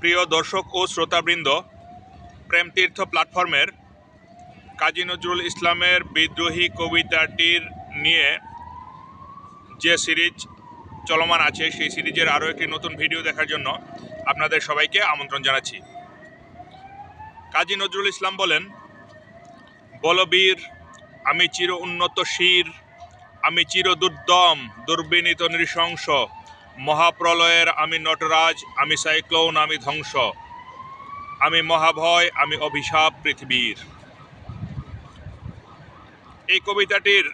প্রিয় দর্শক ও শ্রোতাবৃন্দ, প্রেমতীর্থ প্ল্যাটফর্মের কাজী নজরুল ইসলামের বিদ্রোহী কবিতাটির নিয়ে যে সিরিজ চলমান আছে, সেই সিরিজের আরও একটি নতুন ভিডিও দেখার জন্য আপনাদের সবাইকে আমন্ত্রণ জানাচ্ছি। কাজী নজরুল ইসলাম বলেন, বলবীর, আমি চির উন্নত শির, আমি চির দুর্দম, দুর্বিনীত নৃশংস মহাপ্রলয়ের আমি নটরাজ, আমি সাইক্লোন, আমি ধ্বংস। আমি মহাভয়, আমি অভিশাপ পৃথিবীর। এই কবিতাটির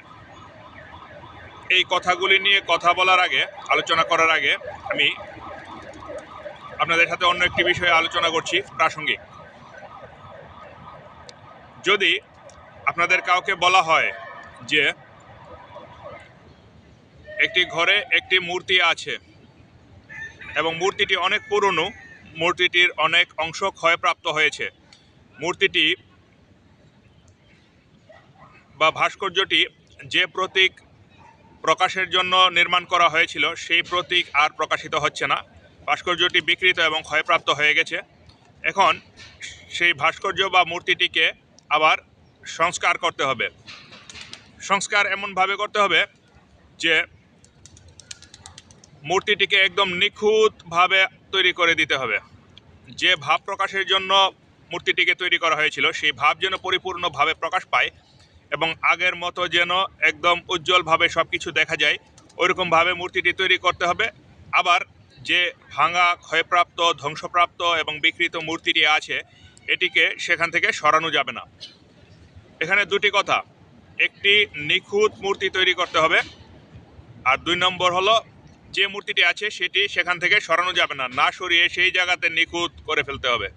এই কথাগুলি নিয়ে কথা বলার আগে, আলোচনা করার আগে, আমি আপনাদের সাথে অন্য একটি বিষয়ে আলোচনা করছি, প্রাসঙ্গিক। যদি আপনাদের কাউকে বলা হয় যে একটি ঘরে একটি মূর্তি আছে এবং মূর্তিটি অনেক পুরনো, মূর্তিটির অনেক অংশ ক্ষয়প্রাপ্ত হয়েছে। মূর্তিটি বা ভাস্কর্যটি যে প্রতীক প্রকাশের জন্য নির্মাণ করা হয়েছিল, সেই প্রতীক আর প্রকাশিত হচ্ছে না। ভাস্কর্যটি বিকৃত এবং ক্ষয়প্রাপ্ত হয়ে গেছে। এখন সেই ভাস্কর্য বা মূর্তিটিকে আবার সংস্কার করতে হবে। সংস্কার এমনভাবে করতে হবে যে মূর্তিটিকে একদম নিখুঁতভাবে তৈরি করে দিতে হবে। যে ভাব প্রকাশের জন্য মূর্তিটিকে তৈরি করা হয়েছিল, সেই ভাব যেন পরিপূর্ণভাবে প্রকাশ পায় এবং আগের মতো যেন একদম উজ্জ্বলভাবে সব কিছু দেখা যায়, ওইরকমভাবে মূর্তিটি তৈরি করতে হবে। আবার যে ভাঙা, ক্ষয়প্রাপ্ত, ধ্বংসপ্রাপ্ত এবং বিকৃত মূর্তিটি আছে, এটিকে সেখান থেকে সরানো যাবে না। এখানে দুটি কথা। একটি নিখুঁত মূর্তি তৈরি করতে হবে, আর দুই নম্বর হলো যে মূর্তিটি আছে সেটি সেখান থেকে সরানো যাবে না। না সরিয়ে সেই জায়গাতে নিখুঁত করে ফেলতে হবে।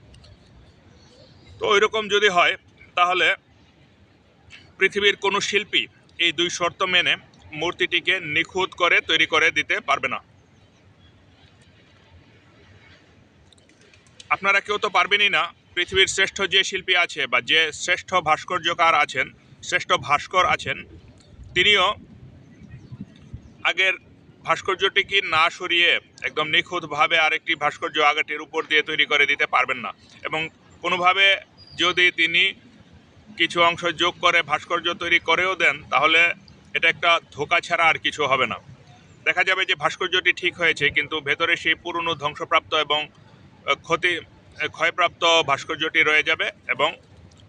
তো ওই রকম যদি হয়, তাহলে পৃথিবীর কোনো শিল্পী এই দুই শর্ত মেনে মূর্তিটিকে নিখুঁত করে তৈরি করে দিতে পারবে না। আপনারা কেউ তো পারবেনই না, পৃথিবীর শ্রেষ্ঠ যে শিল্পী আছে বা যে শ্রেষ্ঠ ভাস্কর্যকার আছেন, শ্রেষ্ঠ ভাস্কর আছেন, তিনিও আগের ভাস্কর্যটিকে না সরিয়ে একদম নিখুঁতভাবে আরেকটি ভাস্কর্য আগেটির উপর দিয়ে তৈরি করে দিতে পারবেন না? এবং কোনোভাবে যদি তিনি কিছু অংশ যোগ করে ভাস্কর্য তৈরি করেও দেন, তাহলে এটা একটা ধোকা ছাড়া আর কিছু হবে না। দেখা যাবে যে ভাস্কর্যটি ঠিক হয়েছে, কিন্তু ভেতরে সেই পুরনো ধ্বংসপ্রাপ্ত এবং ক্ষতি ক্ষয়প্রাপ্ত ভাস্কর্যটি রয়ে যাবে এবং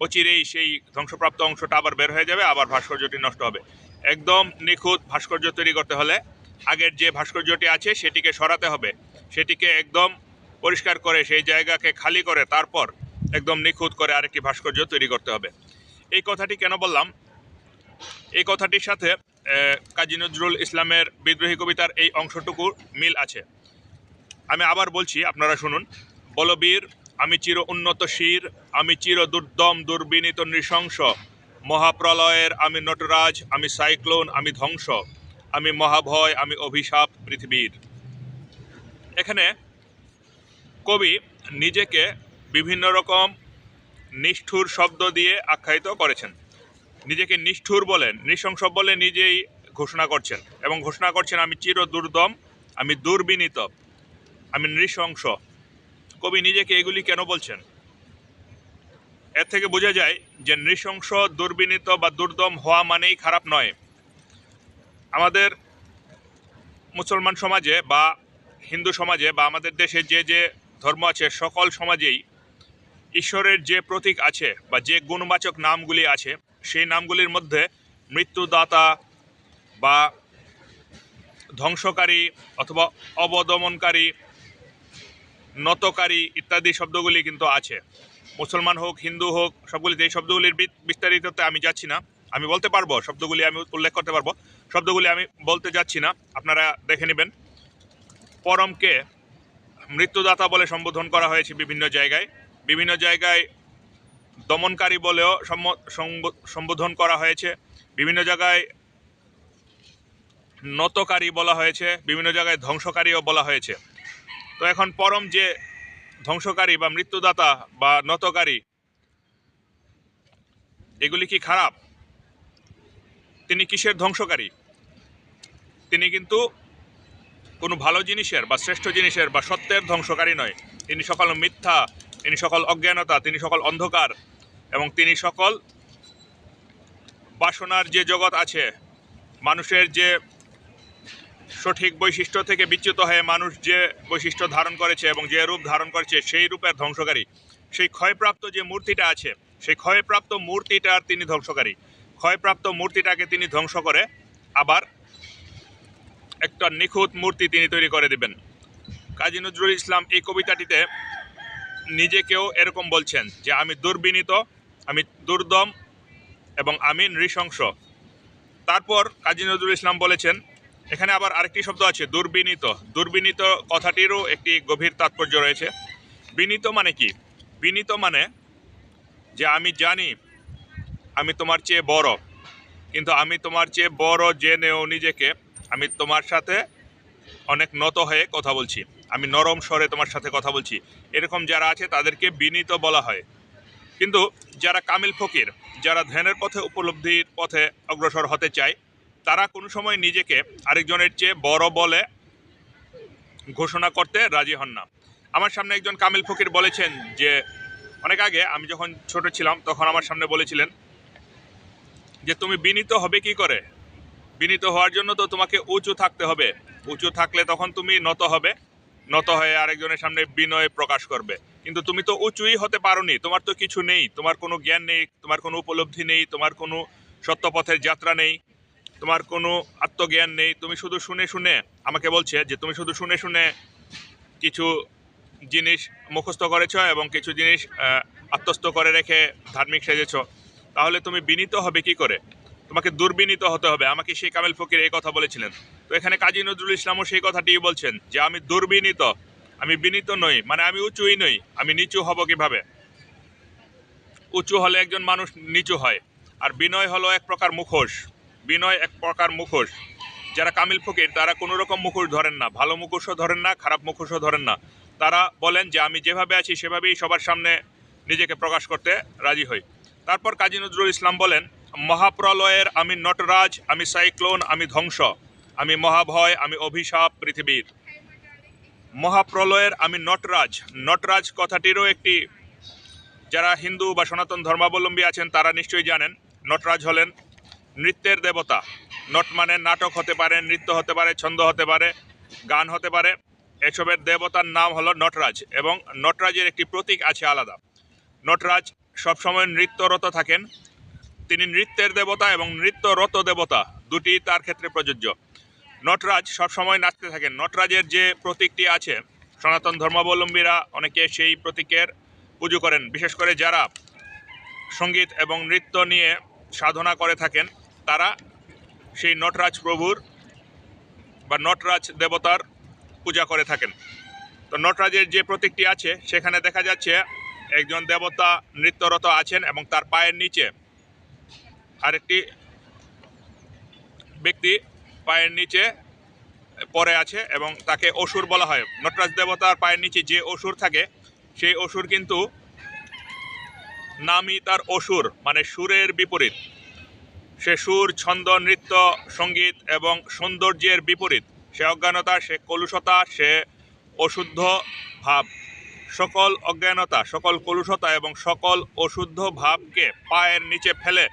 অচিরেই সেই ধ্বংসপ্রাপ্ত অংশটা আবার বের হয়ে যাবে, আবার ভাস্কর্যটি নষ্ট হবে। একদম নিখুঁত ভাস্কর্য তৈরি করতে হলে আগের যে ভাস্কর্যটি আছে, সেটিকে সরাতে হবে। সেটিকে একদম পরিষ্কার করে, সেই জায়গাকে খালি করে, তারপর একদম নিখুঁত করে আরেকটি ভাস্কর্য তৈরি করতে হবে। এই কথাটি কেন বললাম? এই কথাটির সাথে কাজী নজরুল ইসলামের বিদ্রোহী কবিতার এই অংশটুকু মিল আছে। আমি আবার বলছি, আপনারা শুনুন। বলবীর, আমি চির উন্নত শির, আমি চির দুর্দম, দুর্বিনীত নৃশংস, মহাপ্রলয়ের আমি নটরাজ, আমি সাইক্লোন, আমি ধ্বংস। আমি মহাভয়, আমি অভিশাপ পৃথিবীর। এখানে কবি নিজেকে বিভিন্ন রকম নিষ্ঠুর শব্দ দিয়ে আখ্যায়িত করেছেন। নিজেকে নিষ্ঠুর বলেন, নৃশংস বলে নিজেই ঘোষণা করছেন এবং ঘোষণা করছেন, আমি চির দুর্দম আমি দুর্বিনীত, আমি নৃশংস। কবি নিজেকে এগুলি কেন বলছেন? এর থেকে বোঝা যায় যে নৃশংস, দুর্বিনীত বা দুর্দম হওয়া মানেই খারাপ নয়। আমাদের মুসলমান সমাজে বা হিন্দু সমাজে বা আমাদের দেশে যে যে ধর্ম আছে, সকল সমাজেই ঈশ্বরের যে প্রতীক আছে বা যে গুণবাচক নামগুলি আছে, সেই নামগুলির মধ্যে মৃত্যুদাতা বা ধ্বংসকারী অথবা অবদমনকারী, নতকারী ইত্যাদি শব্দগুলি কিন্তু আছে। মুসলমান হোক, হিন্দু হোক, সবগুলিতে এই শব্দগুলির বিস্তারিততে আমি যাচ্ছি না। আমি বলতে পারব, শব্দগুলি আমি উল্লেখ করতে পারব। শব্দগুলি আমি বলতে যাচ্ছি না, আপনারা দেখে নেবেন। পরমকে মৃত্যুদাতা বলে সম্বোধন করা হয়েছে বিভিন্ন জায়গায়। বিভিন্ন জায়গায় দমনকারী বলেও সম্ব- সম্ব- সম্বোধন করা হয়েছে। বিভিন্ন জায়গায় নতকারী বলা হয়েছে। বিভিন্ন জায়গায় ধ্বংসকারীও বলা হয়েছে। তো এখন পরম যে ধ্বংসকারী বা মৃত্যুদাতা বা নতকারী, এগুলি কি খারাপ? তিনি কিসের ধ্বংসকারী? তিনি কিন্তু কোনো ভালো জিনিসের বা শ্রেষ্ঠ জিনিসের বা সত্যের ধ্বংসকারী নয়। তিনি সকল মিথ্যা, তিনি সকল অজ্ঞানতা, তিনি সকল অন্ধকার এবং তিনি সকল বাসনার যে জগৎ আছে, মানুষের যে সঠিক বৈশিষ্ট্য থেকে বিচ্যুত হয়ে মানুষ যে বৈশিষ্ট্য ধারণ করেছে এবং যে রূপ ধারণ করেছে সেই রূপের ধ্বংসকারী। সেই ক্ষয়প্রাপ্ত যে মূর্তিটা আছে, সেই ক্ষয়প্রাপ্ত মূর্তিটার তিনি ধ্বংসকারী। ক্ষয়প্রাপ্ত মূর্তিটাকে তিনি ধ্বংস করে আবার একটা নিখুঁত মূর্তি তিনি তৈরি করে দিবেন। কাজী নজরুল ইসলাম এই কবিতাটিতে নিজেকেও এরকম বলছেন যে, আমি দুর্বিনীত, আমি দুর্দম এবং আমি নৃশংস। তারপর কাজী নজরুল ইসলাম বলেছেন, এখানে আবার আরেকটি শব্দ আছে, দুর্বিনীত। দুর্বিনীত কথাটিরও একটি গভীর তাৎপর্য রয়েছে। বিনীত মানে কি? বিনীত মানে যে, আমি জানি, আমি তোমার চেয়ে বড়। কিন্তু আমি তোমার চেয়ে বড় জেনেও নিজেকে আমি তোমার সাথে অনেক নত হয়ে কথা বলছি। আমি নরম স্বরে তোমার সাথে কথা বলছি। এরকম যারা আছে তাদেরকে বিনীত বলা হয়। কিন্তু যারা কামিল ফকির, যারা ধ্যানের পথে উপলব্ধির পথে অগ্রসর হতে চায়, তারা কোনো সময় নিজেকে আরেকজনের চেয়ে বড় বলে ঘোষণা করতে রাজি হন না। আমার সামনে একজন কামিল ফকির বলেছেন যে, অনেক আগে আমি যখন ছোট ছিলাম, তখন আমার সামনে বলেছিলেন যে, তুমি বিনীত হবে কি করে? বিনীত হওয়ার জন্য তো তোমাকে উঁচু থাকতে হবে। উঁচু থাকলে তখন তুমি নত হবে। নত হয়ে আরেকজনের সামনে বিনয় প্রকাশ করবে। কিন্তু তুমি তো উঁচুই হতে পারোনি। তোমার তো কিছু নেই। তোমার কোনো জ্ঞান নেই। তোমার কোনো উপলব্ধি নেই। তোমার কোনো সত্যপথের যাত্রা নেই। তোমার কোনো আত্মজ্ঞান নেই। তুমি শুধু শুনে শুনে আমাকে বলছে যে, তুমি শুধু শুনে শুনে কিছু জিনিস মুখস্থ করেছ এবং কিছু জিনিস আত্মস্থ করে রেখে ধার্মিক সেজেছ। তাহলে তুমি বিনীত হবে কি করে? তোমাকে দুর্বিনীত হতে হবে। আমাকে সেই কামেল ফকির এই কথা বলেছিলেন। তো এখানে কাজী নজরুল ইসলামও সেই কথাটি বলছেন যে, আমি দুর্বিনীত, আমি বিনীত নই মানে আমি উঁচুই নই, আমি নিচু হব কীভাবে? উঁচু হলে একজন মানুষ নিচু হয়, আর বিনয় হলো এক প্রকার মুখোশ, বিনয় এক প্রকার মুখোশ। যারা কামিল ফকির, তারা কোনো রকম মুখোশ ধরেন না, ভালো মুখোশও ধরেন না, খারাপ মুখোশও ধরেন না। তারা বলেন যে, আমি যেভাবে আছি সেভাবেই সবার সামনে নিজেকে প্রকাশ করতে রাজি হই। তারপর কাজী নজরুল ইসলাম বলেন মহাপ্রলয়ের আমি নটরাজ, আমি সাইক্লোন, আমি ধ্বংস। আমি মহাভয়, আমি অভিশাপ পৃথিবীর। মহাপ্রলয়ের আমি নটরাজ। নটরাজ কথাটিরও একটি, যারা হিন্দু বা সনাতন ধর্মাবলম্বী আছেন, তারা নিশ্চয়ই জানেন, নটরাজ হলেন নৃত্যের দেবতা। নট মানে নাটক হতে পারে, নৃত্য হতে পারে, ছন্দ হতে পারে, গান হতে পারে। এসবের দেবতার নাম হলো নটরাজ এবং নটরাজের একটি প্রতীক আছে আলাদা। নটরাজ সবসময় নৃত্যরত থাকেন তিনি নৃত্যের দেবতা এবং নৃত্যরত দেবতা, দুটি তার ক্ষেত্রে প্রযোজ্য। নটরাজ সবসময় নাচতে থাকেন। নটরাজের যে প্রতীকটি আছে, সনাতন ধর্মাবলম্বীরা অনেকে সেই প্রতীকের পুজো করেন। বিশেষ করে যারা সংগীত এবং নৃত্য নিয়ে সাধনা করে থাকেন, তারা সেই নটরাজ প্রভুর বা নটরাজ দেবতার পূজা করে থাকেন। তো নটরাজের যে প্রতীকটি আছে, সেখানে দেখা যাচ্ছে একজন দেবতা নৃত্যরত আছেন এবং তার পায়ের নিচে আরেকটি ব্যক্তি পায়ের নিচে পড়ে আছে এবং তাকে অসুর বলা হয়। নটরাজ দেবতার পায়ের নিচে যে অসুর থাকে, সেই অসুর কিন্তু নামই তার অসুর মানে সুরের বিপরীত। সে সুর, ছন্দ, নৃত্য, সংগীত এবং সৌন্দর্যের বিপরীত। সে অজ্ঞানতা, সে কলুষতা, সে অশুদ্ধ ভাব। সকল অজ্ঞানতা, সকল কলুষতা এবং সকল অশুদ্ধ ভাবকে পায়ের নিচে ফেলে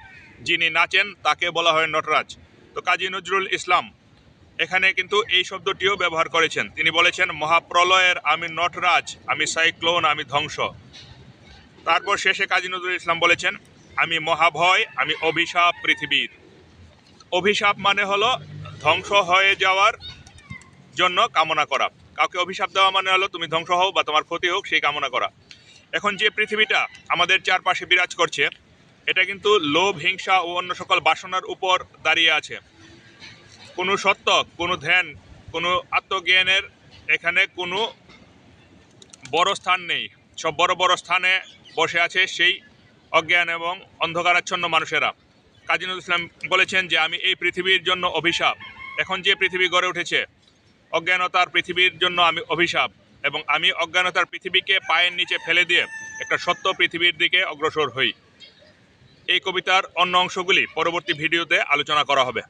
যিনি নাচেন তাকে বলা হয় নটরাজ। তো কাজী নজরুল ইসলাম, এখানে কিন্তু এই শব্দটিও ব্যবহার করেছেন। তিনি বলেছেন, মহাপ্রলয়ের আমি নটরাজ, আমি সাইক্লোন, আমি ধ্বংস। তারপর শেষে কাজী নজরুল ইসলাম বলেছেন, আমি মহাভয়, আমি অভিশাপ পৃথিবীর। অভিশাপ মানে হলো ধ্বংস হয়ে যাওয়ার জন্য কামনা করা। কাউকে অভিশাপ দেওয়া মানে হলো তুমি ধ্বংস হও বা তোমার ক্ষতি হোক, সেই কামনা করা। এখন যে পৃথিবীটা আমাদের চারপাশে বিরাজ করছে এটা কিন্তু লোভ, হিংসা ও অন্য সকল বাসনার উপর দাঁড়িয়ে আছে। কোনো সত্য, কোনো ধ্যান, কোনো আত্মজ্ঞানের এখানে কোনো বড় স্থান নেই। সব বড় বড় স্থানে বসে আছে সেই অজ্ঞান এবং অন্ধকারাচ্ছন্ন মানুষেরা। কাজী নজরুল ইসলাম বলেছেন যে, আমি এই পৃথিবীর জন্য অভিশাপ। এখন যে পৃথিবী গড়ে উঠেছে, অজ্ঞানতার পৃথিবীর জন্য আমি অভিশাপ এবং আমি অজ্ঞানতার পৃথিবীকে পায়ের নিচে ফেলে দিয়ে একটা সত্য পৃথিবীর দিকে অগ্রসর হই। এই কবিতার অন্য অংশগুলি পরবর্তী ভিডিওতে আলোচনা করা হবে।